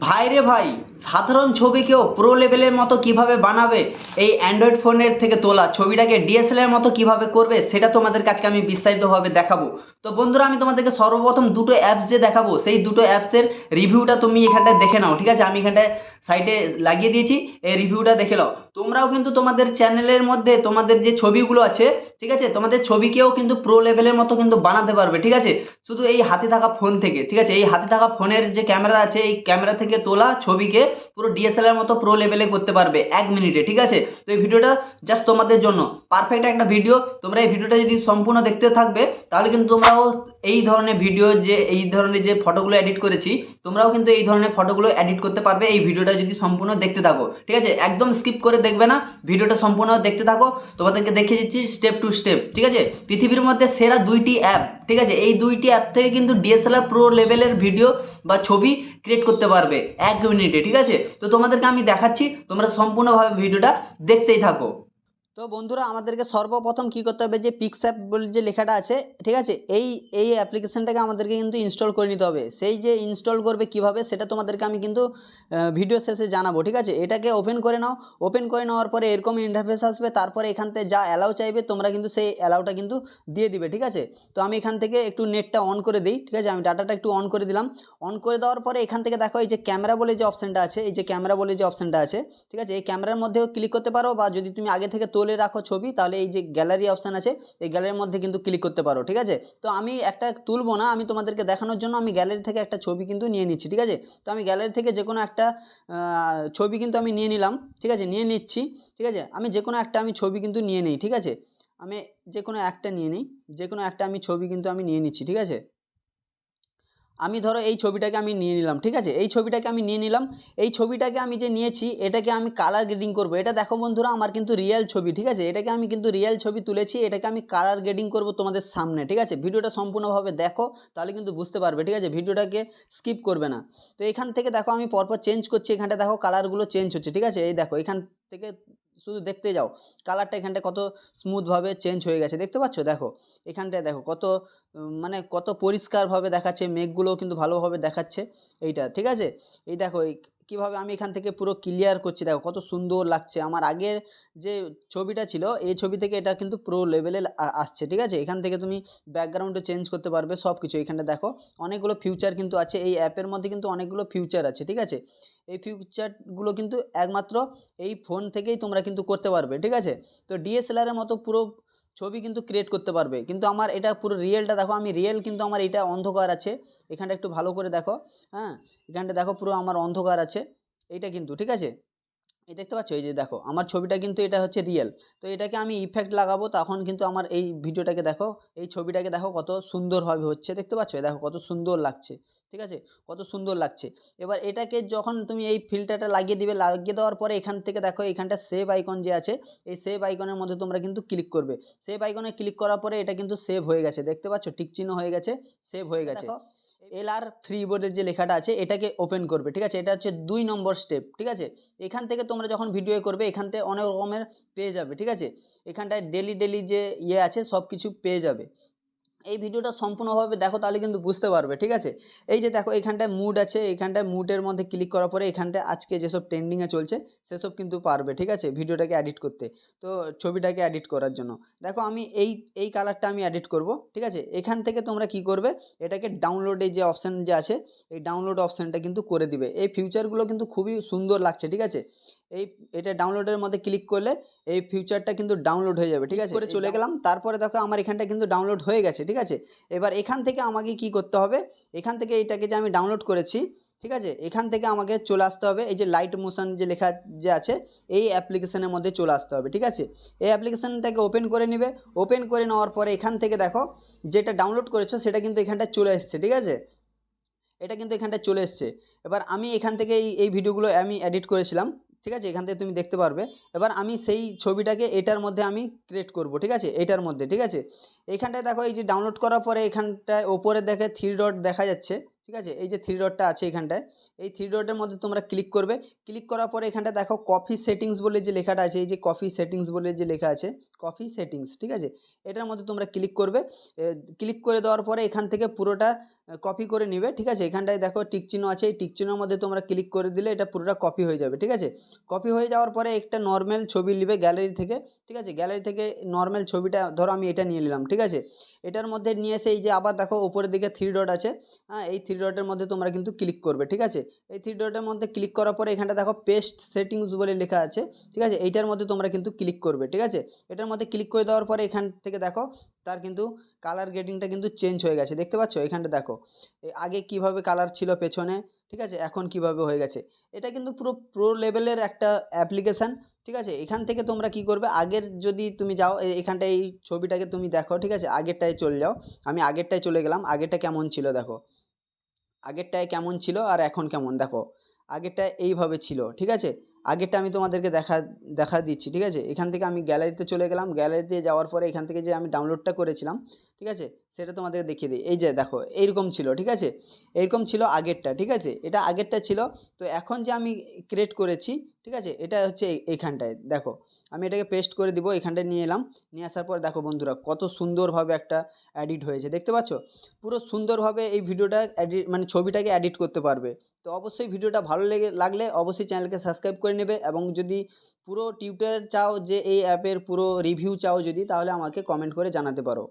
ভাই রে ভাই, সাধারণ ছবিকেও প্রো লেভেলের মতো কীভাবে বানাবে? এই অ্যান্ড্রয়েড ফোনের থেকে তোলা ছবিটাকে ডিএসএলআর মতো কীভাবে করবে, সেটা তোমাদের কাছে আমি বিস্তারিতভাবে দেখাবো। তো বন্ধুরা, আমি তোমাদেরকে সর্বপ্রথম দুটো অ্যাপস যে দেখাবো, সেই দুটো অ্যাপসের রিভিউটা তুমি এখানটায় দেখে নাও, ঠিক আছে? আমি এখানটায় সাইটে লাগিয়ে দিয়েছি, এই রিভিউটা দেখে নাও। তোমরাও কিন্তু তোমাদের চ্যানেলের মধ্যে তোমাদের যে ছবিগুলো আছে, ঠিক আছে? তোমাদের ছবিকেও কিন্তু প্রো লেভেলের মতো কিন্তু বানাতে পারবে, ঠিক আছে? শুধু এই হাতে থাকা ফোন থেকে, ঠিক আছে? এই হাতে থাকা ফোনের যে ক্যামেরা আছে, এই ক্যামেরা থেকে তোলা ছবিকে পুরো ডিএসএলআর মতো প্রো লেভেলে করতে পারবে, এক মিনিটে ঠিক আছে? তো এই ভিডিওটা জাস্ট তোমাদের জন্য। পারফেক্ট একটা ভিডিও তোমরা এই ভিডিওটা যদি সম্পূর্ণ দেখতে থাকবে, তাহলে কিন্তু তোমরাও এই ধরনের ভিডিও যে, এই ধরনের যে ফটোগুলো এডিট করেছি, তোমরাও কিন্তু এই ধরনের ফটোগুলো এডিট করতে পারবে। এই ভিডিওটা যদি সম্পূর্ণ দেখতে থাকো, ঠিক আছে? একদম স্কিপ করে দেখবে না। ভিডিওটা সম্পূর্ণ দেখতে থাকো। তোমাদেরকে দেখিয়ে দিচ্ছি স্টেপ টু স্টেপ ঠিক আছে? পৃথিবীর মধ্যে সেরা দুইটি অ্যাপ ঠিক আছে? এই দুইটি অ্যাপ থেকে কিন্তু ডিএসএলআর প্রো লেভেলের ভিডিও বা ছবি ক্রিয়েট করতে পারবে এক মিনিটে ঠিক আছে? তো তোমাদেরকে আমি দেখাচ্ছি, তোমরা সম্পূর্ণভাবে ভিডিওটা দেখতেই থাকো। তো বন্ধুরা, আমাদেরকে সর্বপ্রথম কী করতে হবে? যে পিক্স অ্যাপ বলে যে লেখাটা আছে, ঠিক আছে? এই এই অ্যাপ্লিকেশানটাকে আমাদেরকে কিন্তু ইনস্টল করে নিতে হবে। সেই যে ইনস্টল করবে কীভাবে, সেটা তোমাদেরকে আমি কিন্তু ভিডিও শেষে জানাব, ঠিক আছে? এটাকে ওপেন করে নাও। ওপেন করে নেওয়ার পরে এরকম ইন্টারফেস আসবে। তারপরে এখান থেকে যা অ্যালাউ চাইবে, তোমরা কিন্তু সেই অ্যালাউটা কিন্তু দিয়ে দিবে, ঠিক আছে? তো আমি এখান থেকে একটু নেটটা অন করে দিই, ঠিক আছে? আমি ডাটাটা একটু অন করে দিলাম। অন করে দেওয়ার পরে এখান থেকে দেখো, এই যে ক্যামেরা বলে যে অপশানটা আছে, এই যে ক্যামেরা বলে যে অপশানটা আছে, ঠিক আছে? এই ক্যামেরার মধ্যেও ক্লিক করতে পারো বা যদি তুমি আগে থেকে তোলে রাখো ছবি, তাহলে এই যে গ্যালারি অপশান আছে, এই গ্যালারির মধ্যে কিন্তু ক্লিক করতে পারো, ঠিক আছে? তো আমি একটা তুলবো না, আমি তোমাদেরকে দেখানোর জন্য আমি গ্যালারি থেকে একটা ছবি কিন্তু নিয়ে নিচ্ছি, ঠিক আছে? তো আমি গ্যালারি থেকে যে কোনো একটা ছবি কিন্তু আমি নিয়ে নিলাম, ঠিক আছে? নিয়ে নিচ্ছি, ঠিক আছে? আমি যে কোনো একটা আমি ছবি কিন্তু নিয়ে নিই, ঠিক আছে? আমি যে কোনো একটা নিয়ে নিই, যে কোনো একটা আমি ছবি কিন্তু আমি নিয়ে নিচ্ছি, ঠিক আছে? আমি ধরো এই ছবিটাকে আমি নিয়ে নিলাম, ঠিক আছে? এই ছবিটাকে আমি নিয়ে নিলাম, এই ছবিটাকে আমি যে নিয়েছি, এটাকে আমি কালার গ্রেডিং করব। এটা দেখো বন্ধুরা, আমার কিন্তু রিয়েল ছবি, ঠিক আছে? এটাকে আমি কিন্তু রিয়েল ছবি তুলেছি, এটাকে আমি কালার গ্রেডিং করব তোমাদের সামনে, ঠিক আছে? ভিডিওটা সম্পূর্ণভাবে দেখো, তাহলে কিন্তু বুঝতে পারবে, ঠিক আছে? ভিডিওটাকে স্কিপ করবে না। তো এখান থেকে দেখো, আমি পরপর চেঞ্জ করছি, এখানটা দেখো কালারগুলো চেঞ্জ হচ্ছে, ঠিক আছে? এই দেখো, এখান থেকে শুধু দেখতে যাও। কালারটা এখানটা কত স্মুথভাবে চেঞ্জ হয়ে গেছে। দেখতে পাচ্ছ? দেখো, এখানটায় দেখো, কত মানে কত পরিষ্কারভাবে দেখাচ্ছে, মেঘগুলোও কিন্তু ভালোভাবে দেখাচ্ছে। এইটা, ঠিক আছে? এই দেখো, এই কীভাবে আমি এখান থেকে পুরো ক্লিয়ার করছি? দেখো কত সুন্দর লাগছে। আমার আগের যে ছবিটা ছিল, এই ছবি থেকে এটা কিন্তু প্রো লেভেলে আসছে, ঠিক আছে? এখান থেকে তুমি ব্যাকগ্রাউন্ডে চেঞ্জ করতে পারবে সব কিছু এখানটা দেখো অনেকগুলো ফিউচার কিন্তু আছে। এই অ্যাপের মধ্যে কিন্তু অনেকগুলো ফিউচার আছে, ঠিক আছে? এই ফিউচারগুলো কিন্তু একমাত্র এই ফোন থেকেই তোমরা কিন্তু করতে পারবে, ঠিক আছে? তো ডিএসএলআরের মতো পুরো ছবি কিন্তু ক্রিয়েট করতে পারবে। কিন্তু আমার এটা পুরো রিয়েলটা দেখো, আমি রিয়েল কিন্তু আমার এটা অন্ধকার আছে। এখানটা একটু ভালো করে দেখো হ্যাঁ? এখানটা দেখো পুরো আমার অন্ধকার আছে। এইটা কিন্তু, ঠিক আছে? এই দেখতে পাচ্ছ? এই যে দেখো, আমার ছবিটা কিন্তু এটা হচ্ছে রিয়েল তো এটাকে আমি ইফেক্ট লাগাবো, তখন কিন্তু আমার এই ভিডিওটাকে দেখো, এই ছবিটাকে দেখো কত সুন্দরভাবে হচ্ছে। দেখতে পাচ্ছ? দেখো কত সুন্দর লাগছে, ঠিক আছে? কত সুন্দর লাগছে। এবার এটাকে যখন তুমি এই ফিল্টারটা লাগিয়ে দিবে, লাগিয়ে দেওয়ার পরে এখান থেকে দেখো, এখানটা সেভ আইকন যে আছে, এই সেভ আইকনের মধ্যে তোমরা কিন্তু ক্লিক করবে। সেভ আইকনে ক্লিক করার পরে এটা কিন্তু সেভ হয়ে গেছে। দেখতে পাচ্ছ? টিক চিহ্ন হয়ে গেছে সেভ হয়ে গেছে। এল আর ফ্রি বোর্ডের যে লেখাটা আছে, এটাকে ওপেন করবে, ঠিক আছে? এটা হচ্ছে দুই নম্বর স্টেপ ঠিক আছে? এখান থেকে তোমরা যখন ভিডিও করবে, এখান থেকে অনেক রকমের পেয়ে যাবে, ঠিক আছে? এখানটায় ডেলি ডেলি যে ইয়ে আছে সব কিছু পেয়ে যাবে। এই ভিডিওটা সম্পূর্ণভাবে দেখো, তাহলে কিন্তু বুঝতে পারবে, ঠিক আছে? এই যে দেখো এখানটায় মুড আছে এখানটায় মুডের মধ্যে ক্লিক করার পরে এখানটায় আজকে যেসব ট্রেন্ডিংয়ে চলছে, সেসব কিন্তু পারবে, ঠিক আছে? ভিডিওটাকে এডিট করতে। তো ছবিটাকে এডিট করার জন্য। দেখো, আমি এই এই কালারটা আমি এডিট করব, ঠিক আছে? এখান থেকে তোমরা কি করবে, এটাকে ডাউনলোডে যে অপশান যে আছে, এই ডাউনলোড অপশানটা কিন্তু করে দিবে। এই ফিউচারগুলো কিন্তু খুবই সুন্দর লাগছে, ঠিক আছে? এই, এটা ডাউনলোডের মধ্যে ক্লিক করলে এই ফিউচারটা কিন্তু ডাউনলোড হয়ে যাবে ঠিক আছে? করে চলে গেলাম তারপরে দেখো আমার এখানটা কিন্তু ডাউনলোড হয়ে গেছে ঠিক আছে? এবার এখান থেকে আমাকে কি করতে হবে? এখান থেকে এটাকে যে আমি ডাউনলোড করেছি ঠিক আছে? এখান থেকে আমাকে চলে আসতে হবে এই যে লাইট মোশন যে লেখা যে আছে এই অ্যাপ্লিকেশনের মধ্যে চলে আসতে হবে ঠিক আছে? এই অ্যাপ্লিকেশনটাকে ওপেন করে নেবে ওপেন করে নেওয়ার পরে এখান থেকে দেখো যেটা ডাউনলোড করেছ সেটা কিন্তু এখানটা চলে এসছে ঠিক আছে? এটা কিন্তু এখানটা চলে এসছে। এবার আমি এখান থেকে এই এই ভিডিওগুলো আমি এডিট করেছিলাম ঠিক আছে? এখান থেকে তুমি দেখতে পারবে। এবার আমি সেই ছবিটাকে এটার মধ্যে আমি ক্রিয়েট করব, ঠিক আছে? এটার মধ্যে, ঠিক আছে? এইখানটায় দেখো, এই যে ডাউনলোড করার পরে এখানটায় ওপরে দেখে থ্রি ডট দেখা যাচ্ছে, ঠিক আছে? এই যে থ্রি ডটটা আছে এখানটায়। এই থ্রি ডটের মধ্যে তোমরা ক্লিক করবে। ক্লিক করার পরে এখানটা দেখো কফি সেটিংস বলে যে লেখাটা আছে, এই যে কফি সেটিংস বলে যে লেখা আছে কফি সেটিংস ঠিক আছে? এটার মধ্যে তোমরা ক্লিক করবে। ক্লিক করে দেওয়ার পরে এখান থেকে পুরোটা কপি করে নিবে, ঠিক আছে? এখানটায় দেখো টিক চিহ্ন আছে, এই টিক চিহ্নের মধ্যে তোমরা ক্লিক করে দিলে এটা পুরোটা কপি হয়ে যাবে, ঠিক আছে? কপি হয়ে যাওয়ার পরে একটা নর্মাল ছবি নেবে গ্যালারি থেকে, ঠিক আছে? গ্যালারি থেকে নর্মাল ছবিটা ধরো আমি এটা নিয়ে নিলাম, ঠিক আছে? এটার মধ্যে নিয়ে এসে এই যে আবার দেখো উপরের দিকে থ্রি ডট আছে হ্যাঁ? এই থ্রি ডটের মধ্যে তোমরা কিন্তু ক্লিক করবে, ঠিক আছে? এই থ্রি ডটের মধ্যে ক্লিক করার পরে এখানটা দেখো পেস্ট সেটিংস বলে লেখা আছে, ঠিক আছে? এইটার মধ্যে তোমরা কিন্তু ক্লিক করবে, ঠিক আছে? এটার মধ্যে ক্লিক করে দেওয়ার পরে এখান থেকে দেখো তার কিন্তু কালার গ্রেডিংটা কিন্তু চেঞ্জ হয়ে গেছে। দেখতে পাচ্ছ? এখানটা দেখো। আগে কীভাবে কালার ছিল পেছনে, ঠিক আছে? এখন কীভাবে হয়ে গেছে? এটা কিন্তু পুরো প্রো লেভেলের একটা অ্যাপ্লিকেশান ঠিক আছে? এখান থেকে তোমরা কি করবে? আগের যদি তুমি যাও এখানটায় এই ছবিটাকে তুমি দেখো, ঠিক আছে? আগেরটায় চলে যাও। আমি আগেরটায় চলে গেলাম। আগেরটা কেমন ছিল দেখো? আগেরটায় কেমন ছিল আর এখন কেমন? দেখো আগেরটা এইভাবে ছিল, ঠিক আছে? আগেরটা আমি তোমাদেরকে দেখা দেখা দিচ্ছি, ঠিক আছে? এখান থেকে আমি গ্যালারিতে চলে গেলাম, গ্যালারিতে যাওয়ার পরে এখান থেকে যে আমি ডাউনলোডটা করেছিলাম, ঠিক আছে? সেটা তোমাদেরকে দেখিয়ে দিই। এই যে দেখো, এইরকম ছিল, ঠিক আছে? এরকম ছিল আগেরটা, ঠিক আছে? এটা আগেরটা ছিল, তো এখন যে আমি ক্রিয়েট করেছি, ঠিক আছে? এটা হচ্ছে এই- এইখানটায়, দেখো। আমি এটাকে পেস্ট করে দিব এখানটায় নিয়ে এলাম, নিয়ে আসার পর দেখো বন্ধুরা, কত সুন্দরভাবে একটা এডিট হয়েছে, দেখতে পাচ্ছ? পুরো সুন্দরভাবে এই ভিডিওটা এডিট মানে ছবিটাকে এডিট করতে পারবে। তো অবশ্যই ভিডিওটা ভালো লেগে, লাগলে অবশ্যই চ্যানেলকে সাবস্ক্রাইব করে নেবে এবং যদি পুরো টিউটার চাও যে এই অ্যাপের পুরো রিভিউ চাও যদি, তাহলে আমাকে কমেন্ট করে জানাতে পারো।